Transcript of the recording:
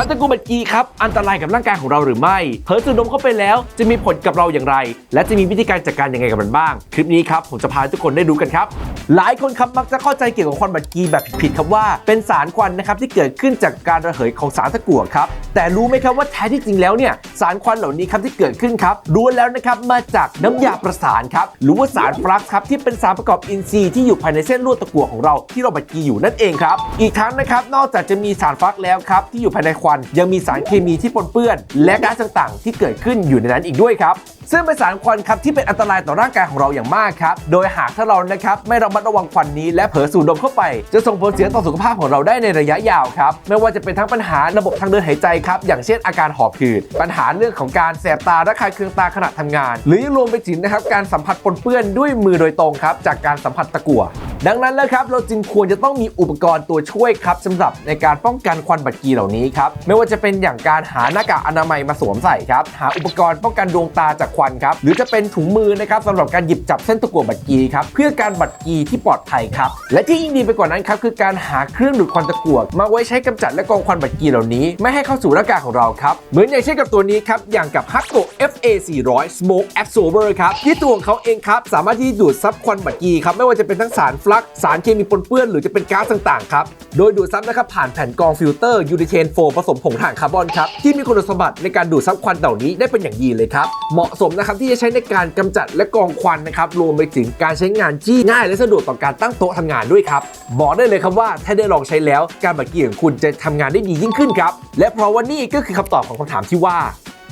ควันตะกูบัดกีครับ อันตรายกับร่างกายของเราหรือไม่ เผลอสูดดมเข้าไปแล้ว จะมีผลกับเราอย่างไร และจะมีวิธีการจัดการยังไงกับมันบ้าง คลิปนี้ครับผมจะพาทุกคนได้ดูกันครับ หลายคนครับมักจะเข้าใจเกี่ยวกับควันบัดกีแบบผิดๆครับว่า เป็นสารควันนะครับที่เกิดขึ้นจากการระเหยของสารตะกั่วครับแต่รู้ไหมครับว่าแท้ที่จริงแล้วเนี่ยสารควันเหล่านี้ครับที่เกิดขึ้นครับล้วนแล้วนะครับมาจากน้ำยาประสานครับหรือว่าสารฟลักซ์ครับที่เป็นสารประกอบอินทรีย์ที่อยู่ภายในเส้นลวดตะกั่วของเราที่เราบัดกีอยู่นั่นเองครับอีกทั้งนะครับนอกจากจะมีสารฟลักซ์แล้วครับที่อยู่ภายในควันยังมีสารเคมีที่ปนเปื้อน และก๊าซต่างๆ ที่เกิดขึ้นอยู่ในนั้นอีกด้วยครับ ซึ่งเป็นสารควันครับที่เป็นอันตรายต่อร่างกายของเราอย่างมากครับ โดยหากถ้าเรานะครับไม่ระมัดระวังควันนี้และเผลอสูดดมเข้าไป จะส่งผลเสียต่อสุขภาพของเราได้ในระยะยาวครับ ไม่ว่าจะเป็นทั้งปัญหาระบบทางเดินหายใจครับอย่างเช่นอาการหอบหืดปัญหาเรื่องของการแสบตาระคายเคืองตาขณะทำงาน หรือรวมไปถึงนะครับการสัมผัสปนเปื้อนด้วยมือโดยตรงครับจากการสัมผัสตะกั่ว ดังนั้นแล้วครับเราจึงควรจะต้องมีอุปกรณ์ตัวช่วยครับสำหรับในการป้องกันควันบัดกีเหล่านี้ครับไม่ว่าจะเป็นอย่างการหาหน้ากากอนามัยมาสวมใส่ครับหาอุปกรณ์ป้องกันดวงตาจากควันครับหรือจะเป็นถุงมือนะครับสำหรับการหยิบจับเส้นตะกั่วบัดกีครับเพื่อการบัดกีที่ปลอดภัยครับและที่ยิ่งดีไปกว่านั้นครับคือการหาเครื่องดูดควันตะกั่วมาไว้ใช้กำจัดและกรองควันบัดกีเหล่านี้ ไม่ให้เข้าสู่ร่างกายของเราครับเหมือนอย่างเช่นกับตัวนี้ครับอย่างกับ h a c k o FA 400 Smoke Absorber ครับที่ตัวของเขาเองครับสามารถที่ดูดซับควันบัดกีครับไม่ว่าจะเป็นทั้งสารฟลัก สารเคมีปนเปื้อนหรือจะเป็นก๊าซต่างๆครับ โดยดูดซับนะครับผ่านแผ่นกรองฟิลเตอร์ยูริเทนโฟผสมผงถ่านคาร์บอนครับที่มีคุณสมบัติในการดูดซับควันเหล่านี้ได้เป็นอย่างดีเลยครับ เหมาะสมนะครับที่จะใช้ในการกำจัดและกรองควันนะครับรวมไปถึงการใช้งานที่ง่ายและสะดวกต่อการตั้งโต๊ะทำงานด้วยครับบอกได้เลยครับว่าถ้าได้ลองใช้แล้วการบัดกีของคุณจะทำงานได้ดียิ่งขึ้นครับและเพราะว่านี่ก็คือคำตอบของคำถามที่ว่า